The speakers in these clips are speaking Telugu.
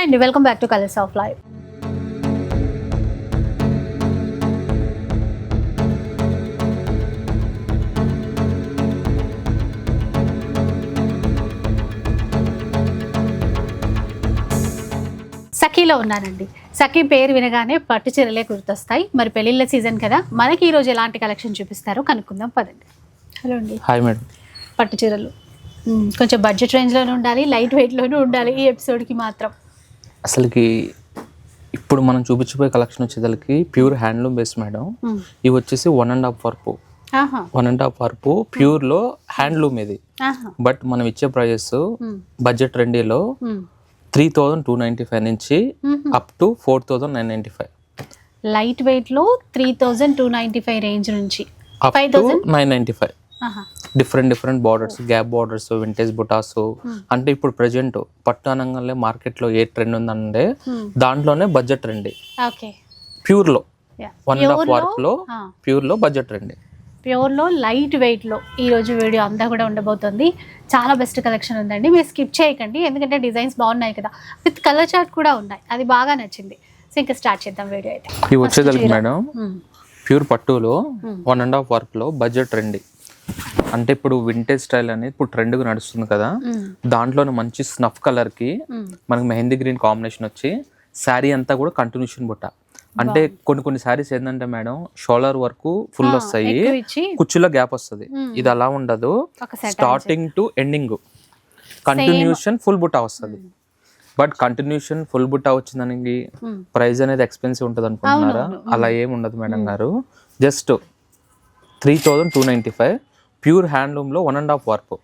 హాయ్ అండి welcome back to colours of life. సఖీలో ఉన్నానండి సఖీ పేరు వినగానే పట్టు చీరలే గుర్తొస్తాయి. మరి పెళ్ళిళ్ళ సీజన్ కదా మనకి ఈరోజు ఎలాంటి కలెక్షన్ చూపిస్తారో? కనుక్కుందాం పదండి. హలో అండి. హాయ్ మేడం పట్టు చీరలు. కొంచెం బడ్జెట్ రేంజ్లోనే ఉండాలి లైట్ వెయిట్లోనే ఉండాలి ఈ ఎపిసోడ్కి మాత్రం. అసలుకి ఇప్పుడు మనం చూపించబోయే కలెక్షన్ వచ్చేసరికి ప్యూర్ హ్యాండ్లూమ్ బేస్ మేడం. ఇవి వచ్చేసి వన్ అండ్ హాఫ్ వర్పు ఆహా. వన్ అండ్ హాఫ్ వర్పు ప్యూర్లో హ్యాండ్లూమ్ ఇది. బట్ మనం ఇచ్చే ప్రైజెస్. బడ్జెట్ రెండీలో మ్మ్. Three thousand two ninety five నుంచి. Up to four thousand nine ninety five light వెయిట్లో three thousand two ninety five range నుంచి. Five thousand nine ninety five different different borders gap borders vintage బుటాస్ అంటే ఇప్పుడు ప్రజెంట్ పట్టు అనగానే మార్కెట్లో ఏ ట్రెండ్ ఉందంటే Hmm. దాంట్లోనే బడ్జెట్ ట్రెండ్ ఓకే ప్యూర్లో వన్ అండ్ హాఫ్ వర్క్లో ప్యూర్లో బడ్జెట్ ట్రెండ్ ప్యూర్లో లైట్ వెయిట్లో ఈరోజు వీడియో అంతా కూడా ఉండబోతుంది. చాలా బెస్ట్ కలెక్షన్ ఉందండి. మీరు స్కిప్ చేయకండి. ఎందుకంటే డిజైన్స్ బాగున్నాయి కదా. విత్ కలర్ చార్ట్ కూడా ఉన్నాయి. అది బాగా నచ్చింది. సో ఇంకా స్టార్ట్ చేద్దాం వీడియో అయితే. ఇవి వచ్చేదానికి మేడం. ప్యూర్ పట్టులో వన్ అండ్ హాఫ్ వర్క్లో బడ్జెట్ ట్రెండ్ అంటే ఇప్పుడు వింటేజ్ స్టైల్ అనేది ఇప్పుడు ట్రెండ్గా నడుస్తుంది కదా. దాంట్లోనే మంచి స్నఫ్ కలర్కి మ్మ్. మనకి మెహందీ గ్రీన్ కాంబినేషన్ వచ్చి శారీ అంతా కూడా కంటిన్యూషన్ బుట్ట. అంటే కొన్ని కొన్ని శారీస్ ఏంటంటే మేడం షోల్డర్ వరకు ఫుల్ వస్తాయి. కుర్చీలో గ్యాప్ వస్తుంది. ఇది అలా ఉండదు. Starting to ending continuation full బుట్ట వస్తుంది. బట్ కంటిన్యూషన్ ఫుల్ బుట్ట వచ్చిందానికి. ప్రైస్ అనేది ఎక్స్పెన్సివ్ ఉంటుంది అనుకుంటున్నారా? అలా ఏమి ఉండదు మేడం గారు. Just three thousand two ninety five pure హ్యాండ్లూమ్లో one and half work.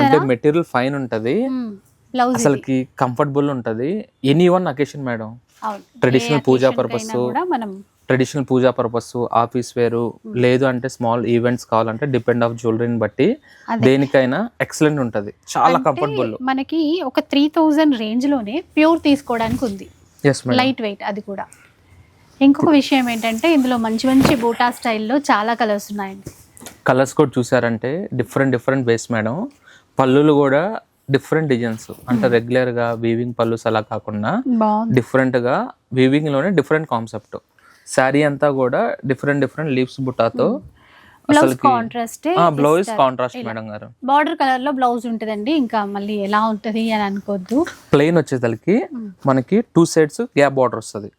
అంటే మెటీరియల్ ఫైన్ ఉంటుంది. అసలుకి కంఫర్టబుల్ ఉంటుంది. Any one occasion madam. Traditional puja purpose traditional puja purpose office వేరు లేదు అంటే స్మాల్ ఈవెంట్స్ కావాలంటే డిపెండ్ ఆఫ్ జ్యువెలరీని బట్టి. దేనికైనా ఎక్సలెంట్ ఉంటుంది. చాలా కంఫర్టబుల్. మనకి ఒక త్రీ థౌజండ్ రేంజ్లోనే ప్యూర్ తీసుకోవడానికి ఉంది. లైట్ వెయిట్ అది కూడా. ఇంకొక విషయం ఏంటంటే ఇందులో మంచి మంచి బూటా స్టైల్లో చాలా కలర్స్ ఉన్నాయండి. కలర్స్ కూడా చూసారంటే డిఫరెంట్ డిఫరెంట్ బేస్ మేడం పళ్ళులు కూడా డిఫరెంట్ డిజైన్స్ అంటే రెగ్యులర్గా వీవింగ్ పళ్ళుస్ అలా కాకుండా డిఫరెంట్గా వీవింగ్లోనే డిఫరెంట్ కాన్సెప్ట్ శారీ అంతా కూడా different different leaves బుట్టాతో blouse contrast blouse contrast madam గారు. బార్డర్ కలర్లో బ్లౌజ్ ఉంటుందండి. ఇంకా మళ్ళీ ఎలా ఉంటది అని అనుకోవద్దు ప్లెయిన్ వచ్చేసరికి మనకి టూ సైడ్స్ గ్యాప్ బార్డర్ వస్తుంది.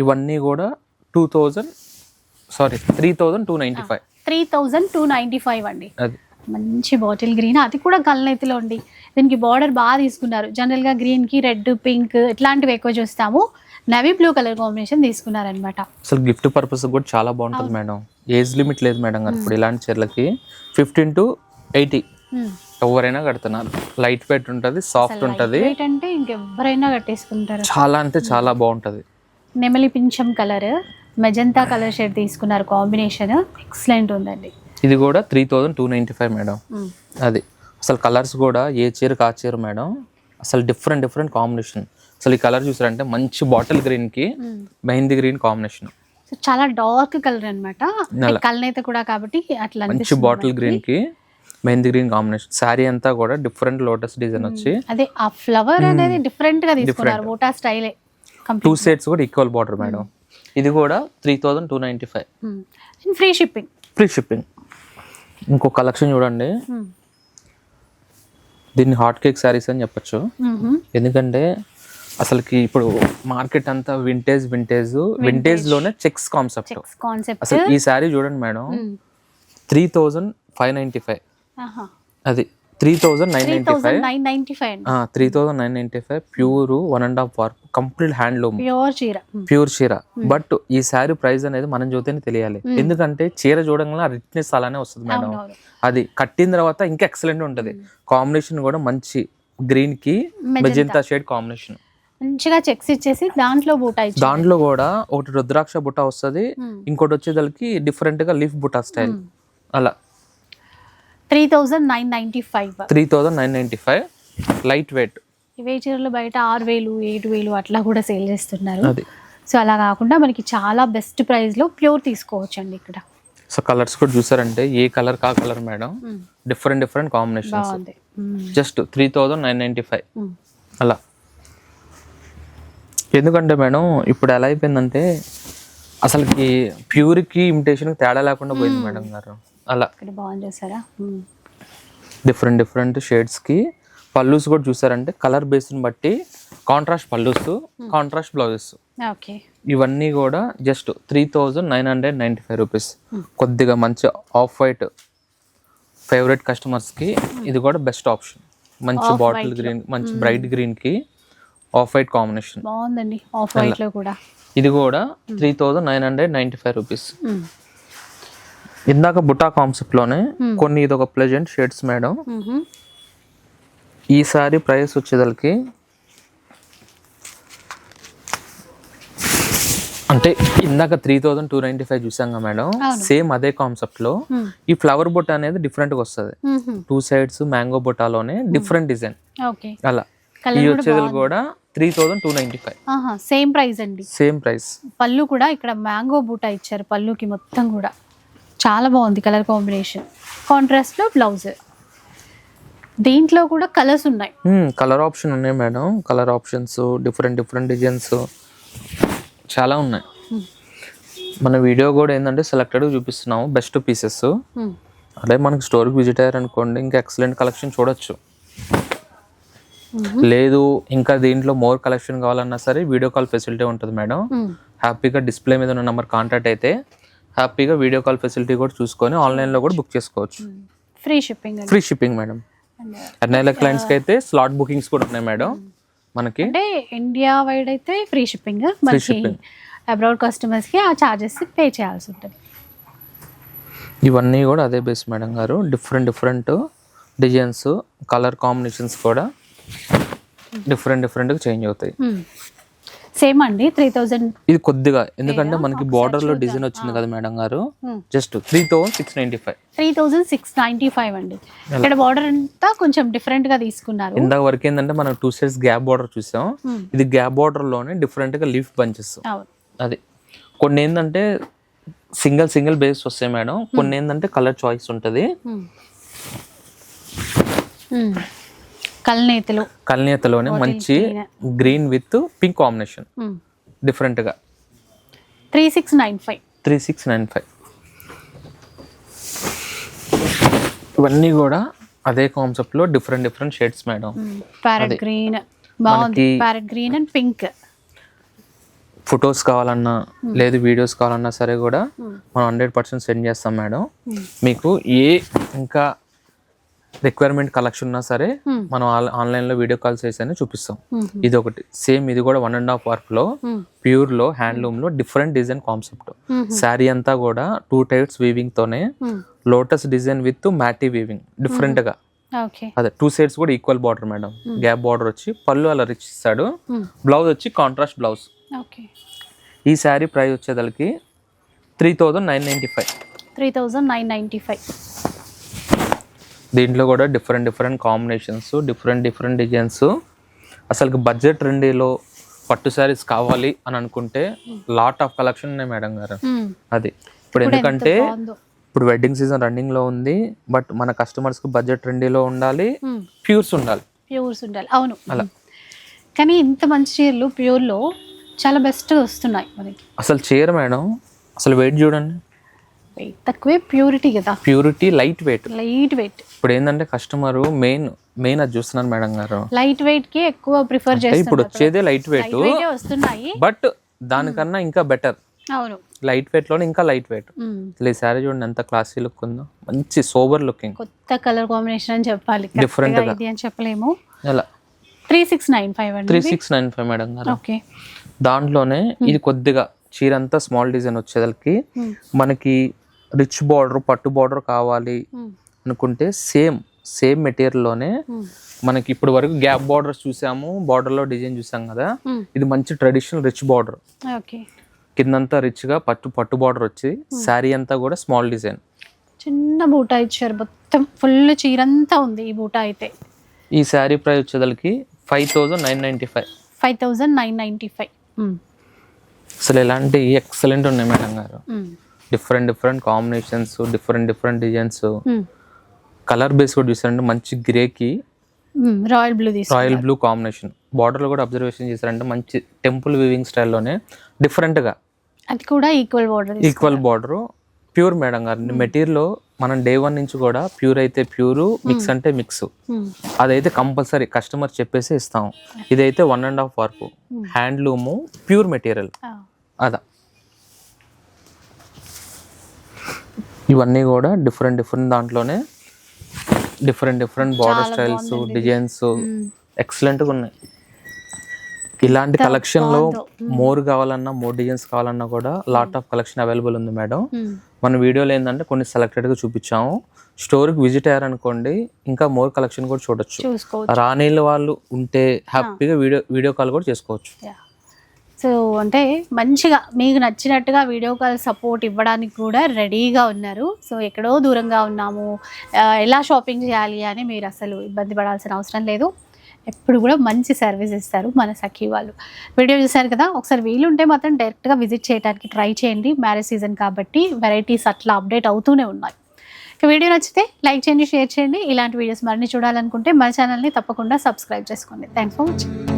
ఇవన్నీ కూడా two thousand sorry three thousand two ninety five three thousand two ninety five అండి. మంచి బాటిల్ గ్రీన్. అది కూడా గల్నెత్తిలో ఉంది. దీనికి బార్డర్ బాగా తీసుకున్నారు. జనరల్గా గ్రీన్కి రెడ్ పింక్ ఇట్లాంటివి ఎక్కువ చూస్తాము. నవీ బ్లూ కలర్ కాంబినేషన్ తీసుకున్నారనమాట. అసలు గిఫ్ట్ పర్పస్ కూడా చాలా బాగుంటుంది మేడం. ఏజ్ లిమిట్ లేదు మేడం గారు ఇప్పుడు ఇలాంటి చీరలకి. ఫిఫ్టీన్ టు ఎయిటీ ఎవరైనా కడుతున్నారు. లైట్ వెయిట్ ఉంటుంది సాఫ్ట్ ఉంటుంది. అంటే ఇంకెవరైనా కట్టేసుకుంటారు. చాలా అంటే చాలా బాగుంటుంది. నెమలి పింఛం కలర్. మెజంతా కలర్ షేడ్ తీసుకున్నారు కాంబినేషన్. ఎక్సలెంట్ ఉందండి. ఇది కూడా three thousand two ninety five madam. అది. అసలు కలర్స్ కూడా ఏ చీరకు ఆ చీర మేడం అసలు డిఫరెంట్ డిఫరెంట్ కాంబినేషన్ అసలు ఈ కలర్ చూసారంటే మంచి బాటిల్ గ్రీన్కి మెహందీ గ్రీన్ కాంబినేషన్ చాలా డార్క్ కలర్ అనమాట. కలనైతే కూడా కాబట్టి అట్లా మంచి బాటిల్ గ్రీన్కి మెహందీ గ్రీన్ కాంబినేషన్ శారీ అంతా కూడా డిఫరెంట్ లోటస్ డిజైన్ వచ్చి. అదే ఆ ఫ్లవర్ అనేది డిఫరెంట్గా తీసుకున్నారు. బోటా స్టైలే టూ సెట్స్ కూడా ఈక్వల్ బార్డర్ మేడం. ఇది కూడా three thousand two ninety five free shipping free shipping ఇంకో కలెక్షన్ చూడండి. దీన్ని హాట్ కేక్ శారీస్ అని చెప్పొచ్చు. ఎందుకంటే అసలుకి ఇప్పుడు మార్కెట్ అంతా వింటేజ్ వింటేజ్ వింటేజ్లోనే చెక్స్ కాన్సెప్ట్ చెక్స్ కాన్సెప్ట్ అసలు ఈ శారీ చూడండి madam. Three thousand five ninety five అది. Three thousand nine thousand nine ninety five three thousand nine ninety five. Pure one and half work complete handloom pure చీర. ప్యూర్ చీర. బట్ ఈ శారీ ప్రైస్ అనేది మనం చూస్తేనే తెలియాలి. ఎందుకంటే చీర చూడంగానే రిచ్నెస్ అలానే వస్తుంది మేడం. అది కట్టిన తర్వాత ఇంకా ఎక్సలెంట్ ఉంటది. కాంబినేషన్ కూడా మంచి గ్రీన్కి మెజెంతా. షేడ్ కాంబినేషన్ మంచిగా చెక్స్ ఇచ్చేసి దాంట్లో బూటా ఇచ్చి దాంట్లో కూడా ఒకటి రుద్రాక్ష బుట్ట వస్తుంది. ఇంకోటి వచ్చేదానికి డిఫరెంట్గా లీఫ్ బుట్ట స్టైల్ అలా. Three thousand nine ninety five. Three thousand nine ninety five light weight. ఇవే చీరలు బయట ఆరు వేలు ఏడు వేలు అట్లా కూడా సేల్ చేస్తున్నారు. అది. సో అలా కాకుండా మనకి చాలా బెస్ట్ ప్రైస్లో ప్యూర్ తీసుకోవచ్చు అండి ఇక్కడ. సో కలర్స్ కూడా చూసారంటే ఏ కలర్ కా colour madam? Different different combinations. Hmm. Just three thousand nine ninety five. అలా. ఎందుకంటే మేడం ఇప్పుడు ఎలా అయిపోయిందంటే అసలుకి ప్యూర్కి ఇమిటేషన్కి తేడా లేకుండా పోయింది మేడం గారు. అలా. ఇక్కడ బాగుంది చూసారా? మ్మ్. డిఫరెంట్ డిఫరెంట్ షేడ్స్కి పల్లూస్ కూడా చూసారంటే కలర్ బేస్ని బట్టి contrast pallus contrast blouses okay. ఇవన్నీ కూడా just three thousand nine hundred ninety five rupees కొద్దిగా మంచి ఆఫ్ వైట్ ఫేవరెట్ కస్టమర్స్కి ఇది కూడా బెస్ట్ ఆప్షన్ మంచి బాటిల్ గ్రీన్ మంచి బ్రైట్ గ్రీన్కి ఆఫ్ వైట్ కాంబినేషన్ బాగుందండి ఆఫ్ వైట్లో కూడా. ఇది కూడా three thousand nine hundred ninety five rupees. ఇందాక బుటా కాన్సెప్ట్లోనే కొన్ని ఇది ఒక ప్లెజెంట్ షేడ్స్ మేడం. మ్మ్. ఈ సారీ ప్రైస్ వచ్చేదలకి అంటే ఇందాక three thousand two ninety five చూసాం కదా మేడం. సేమ్ అదే కాన్సెప్ట్లో Hmm. ఈ ఫ్లవర్ బుట్ట అనేది డిఫరెంట్గా వస్తుంది. టూ సైడ్స్ మ్యాంగో బుట్టాలోనే డిఫరెంట్ డిజైన్. ఓకే. అలా. ఈ వచ్చేది కూడా three thousand two ninety five. Same price అండి. Same price. పళ్ళు కూడా ఇక్కడ మ్యాంగో బూటా ఇచ్చారు పళ్ళుకి మొత్తం కూడా. చాలా బాగుంది కలర్ కాంబినేషన్. కాంట్రాస్ట్లో బ్లౌజ్. దీంట్లో కూడా కలర్స్ ఉన్నాయి. కలర్ ఆప్షన్ ఉన్నాయి madam. Colour options different different designs చాలా ఉన్నాయి. మన వీడియో కూడా ఏంటంటే సెలెక్టెడ్ చూపిస్తున్నాము బెస్ట్ పీసెస్. అదే మనకి స్టోర్కి విజిట్ అయ్యారు అనుకోండి ఇంకా ఎక్సలెంట్ కలెక్షన్ చూడొచ్చు. లేదు ఇంకా దీంట్లో మోర్ కలెక్షన్ కావాలన్నా సరే వీడియో కాల్ ఫెసిలిటీ ఉంటుంది మేడం. హ్యాపీగా డిస్ప్లే మీద ఉన్న నెంబర్ కాంటాక్ట్ అయితే హ్యాపీగా వీడియో కాల్ ఫెసిలిటీ కూడా చూసుకొని ఆన్లైన్లో కూడా బుక్ చేసుకోవచ్చు. Free shipping free shipping madam ఎన్ఐల క్లయింట్స్కి అయితే స్లాట్ బుకింగ్స్ కూడా ఉన్నాయి మేడం మనకి అంటే ఇండియా వైడ్ అయితే ఫ్రీ షిప్పింగ్ మనకి. అబ్రాడ్ కస్టమర్స్కి ఆ చార్జెస్ పే చేయాల్సి ఉంటుంది. ఇవన్నీ కూడా అదే బేస్ మేడం గారు. Different different designs colour combinations కూడా డిఫరెంట్ డిఫరెంట్గా చేంజ్ అవుతాయి. సేమ్ అండి త్రీ థౌజండ్ ఇది కొద్దిగా ఎందుకంటే మనకి బార్డర్లో డిజైన్ వచ్చింది కదా మేడం గారు. Just three thousand six ninety five three thousand six ninety five అండి. ఇక్కడ బార్డర్ అంతా కొంచెం డిఫరెంట్గా తీసుకున్నారు. ఇందాక వరకు ఏంటంటే మనం టూ సైడ్స్ గ్యాప్ బార్డర్ చూసాం. Hmm. ఇది గ్యాప్ బార్డర్లోనే డిఫరెంట్గా లీఫ్ బంచెస్ అది. కొన్ని ఏంటంటే సింగిల్ సింగిల్ బేస్ వస్తాయి మేడం. కొన్ని ఏంటంటే కలర్ చాయిస్ ఉంటుంది. కల్నేతలు. కల్నేతలోనే మంచి గ్రీన్ విత్ పింక్ కాంబినేషన్ డిఫరెంట్గా. Three six nine five three six nine five ఇవన్నీ కూడా అదే కాన్సెప్ట్లో different different shades madam parrot green బాగుంది. Parrot green and pink photos కావాలన్నా లేదు వీడియోస్ కావాలన్నా సరే కూడా మనం హండ్రెడ్ పర్సెంట్ సెండ్ చేస్తాం మేడం మీకు ఏ ఇంకా రిక్వైర్మెంట్ కలెక్షన్ ఉన్నా సరే మనం ఆన్లైన్లో వీడియో కాల్ చేసి చూపిస్తాం. ఇది ఒకటి. సేమ్ ఇది కూడా వన్ అండ్ హాఫ్ వర్క్లో ప్యూర్లో హ్యాండ్లూమ్లో డిఫరెంట్ డిజైన్ కాన్సెప్ట్ శారీ అంతా కూడా టూ టైప్స్ వీవింగ్ తోనే లోటస్ డిజైన్ విత్ మ్యాటీ వీవింగ్ డిఫరెంట్గా. ఓకే అదే టూ సైడ్స్ కూడా equal border madam gap border వచ్చి పళ్ళు అలా రిచ్ ఇస్తాడు. బ్లౌజ్ వచ్చి కాంట్రాస్ట్ బ్లౌజ్ ఓకే ఈ sari price వచ్చేదలకి three thousand nine ninety five three thousand nine ninety five దీంట్లో కూడా different different combinations different different designs అసలు బడ్జెట్ రెండీలో పట్టు శారీస్ కావాలి అని అనుకుంటే లాట్ ఆఫ్ కలెక్షన్ ఉన్నాయి మేడం గారు. అది. ఇప్పుడు ఎందుకంటే ఇప్పుడు వెడ్డింగ్ సీజన్ రన్నింగ్లో ఉంది బట్ మన కస్టమర్స్కి బడ్జెట్ రెండీలో ఉండాలి ప్యూర్స్ ఉండాలి. ప్యూర్స్ ఉండాలి. అవును. కానీ ఇంత మంచి చీరలు ప్యూర్లో చాలా బెస్ట్ వస్తున్నాయి మనకి. అసలు చీర మేడం అసలు వెయిట్ చూడండి. వెయిట్ తక్కువే ప్యూరిటీ కదా. Purity light weight light weight ఇప్పుడు ఏంటంటే కస్టమర్ మెయిన్ మెయిన్ అది చూస్తున్నారు మేడం గారు. లైట్ వెయిట్కి ఎక్కువ ప్రిఫర్ అంటే ఇప్పుడు వచ్చేదే లైట్ వెయిట్ వస్తున్నాయి. బట్ దానికన్నా ఇంకా బెటర్ అవును. లైట్ వెయిట్లోనే ఇంకా లైట్ వెయిట్. అసలు ఈ శారీ చూడండి ఎంత క్లాసీ లుక్ ఉందో. మంచి సోబర్ లుకింగ్ కొత్త కలర్ కాంబినేషన్ అని చెప్పాలి. Correct గా. అని చెప్పలేము. ఎలా? Three six nine five three six nine five madam గారు. ఓకే దాంట్లోనే ఇది కొద్దిగా చీర అంతా స్మాల్ డిజైన్ వచ్చేదలకి మనకి రిచ్ బార్డర్ పట్టు బార్డర్ కావాలి అనుకుంటే సేమ్ సేమ్ మెటీరియల్లోనే మనకి ఇప్పుడు వరకు గ్యాప్ బార్డర్స్ చూసాము border లో డిజైన్ చూసాం కదా. ఇది మంచి ట్రెడిషనల్ రిచ్ బార్డర్ ఓకే కిందంతా రిచ్గా పట్టు పట్టు బార్డర్ వచ్చి శారీ అంతా కూడా స్మాల్ డిజైన్ చిన్న బూటా ఇచ్చారు మొత్తం ఫుల్ చీరంతా ఉంది ఈ బూటా అయితే. ఈ sari price వచ్చేదలకి five thousand nine ninety five five thousand nine ninety five అసలు ఎలాంటి ఎక్సలెంట్ ఉన్నాయి మేడం గారు. Different different combinations different different designs colour base కూడా చూసారంటే మంచి గ్రేకి royal blue royal blue combination బార్డర్లో కూడా అబ్జర్వేషన్ చేశారంటే మంచి టెంపుల్ వీవింగ్ స్టైల్లోనే డిఫరెంట్గా అది కూడా equal border equal border pure madam గారు. మెటీరియల్ మనం డే వన్ నుంచి కూడా ప్యూర్ అయితే ప్యూర్ మిక్స్ అంటే మిక్స్ అదైతే కంపల్సరీ కస్టమర్ చెప్పేసి ఇస్తాం. ఇదైతే one and half work handloom pure material అదా. ఇవన్నీ కూడా డిఫరెంట్ డిఫరెంట్ దాంట్లోనే different different border styles designs ఎక్సలెంట్గా ఉన్నాయి. ఇలాంటి కలెక్షన్లో మోర్ కావాలన్నా మోర్ డిజైన్స్ కావాలన్నా కూడా లాట్ ఆఫ్ కలెక్షన్ అవైలబుల్ ఉంది మేడం మన వీడియోలో ఏంటంటే కొన్ని సెలెక్టెడ్గా చూపించాము. స్టోర్కి విజిట్ అయ్యారనుకోండి ఇంకా మోర్ కలెక్షన్ కూడా చూడొచ్చు. రానీళ్ళ వాళ్ళు ఉంటే హ్యాపీగా వీడియో వీడియో కాల్ కూడా చేసుకోవచ్చు. సో అంటే మంచిగా మీకు నచ్చినట్టుగా వీడియో కాల్ సపోర్ట్ ఇవ్వడానికి కూడా రెడీగా ఉన్నారు. సో ఎక్కడో దూరంగా ఉన్నాము. ఎలా షాపింగ్ చేయాలి అని మీరు అసలు ఇబ్బంది పడాల్సిన అవసరం లేదు. ఎప్పుడు కూడా మంచి సర్వీస్ ఇస్తారు మన సఖీ వాళ్ళు. వీడియో చూసారు కదా? ఒకసారి వీలుంటే మాత్రం డైరెక్ట్గా విజిట్ చేయడానికి ట్రై చేయండి. మ్యారేజ్ సీజన్ కాబట్టి వెరైటీస్ అట్లా అప్డేట్ అవుతూనే ఉన్నాయి. వీడియో నచ్చితే లైక్ చేయండి షేర్ చేయండి. ఇలాంటి వీడియోస్ మరిన్ని చూడాలనుకుంటే మన ఛానల్ని తప్పకుండా సబ్స్క్రైబ్ చేసుకోండి. Thanks for watching.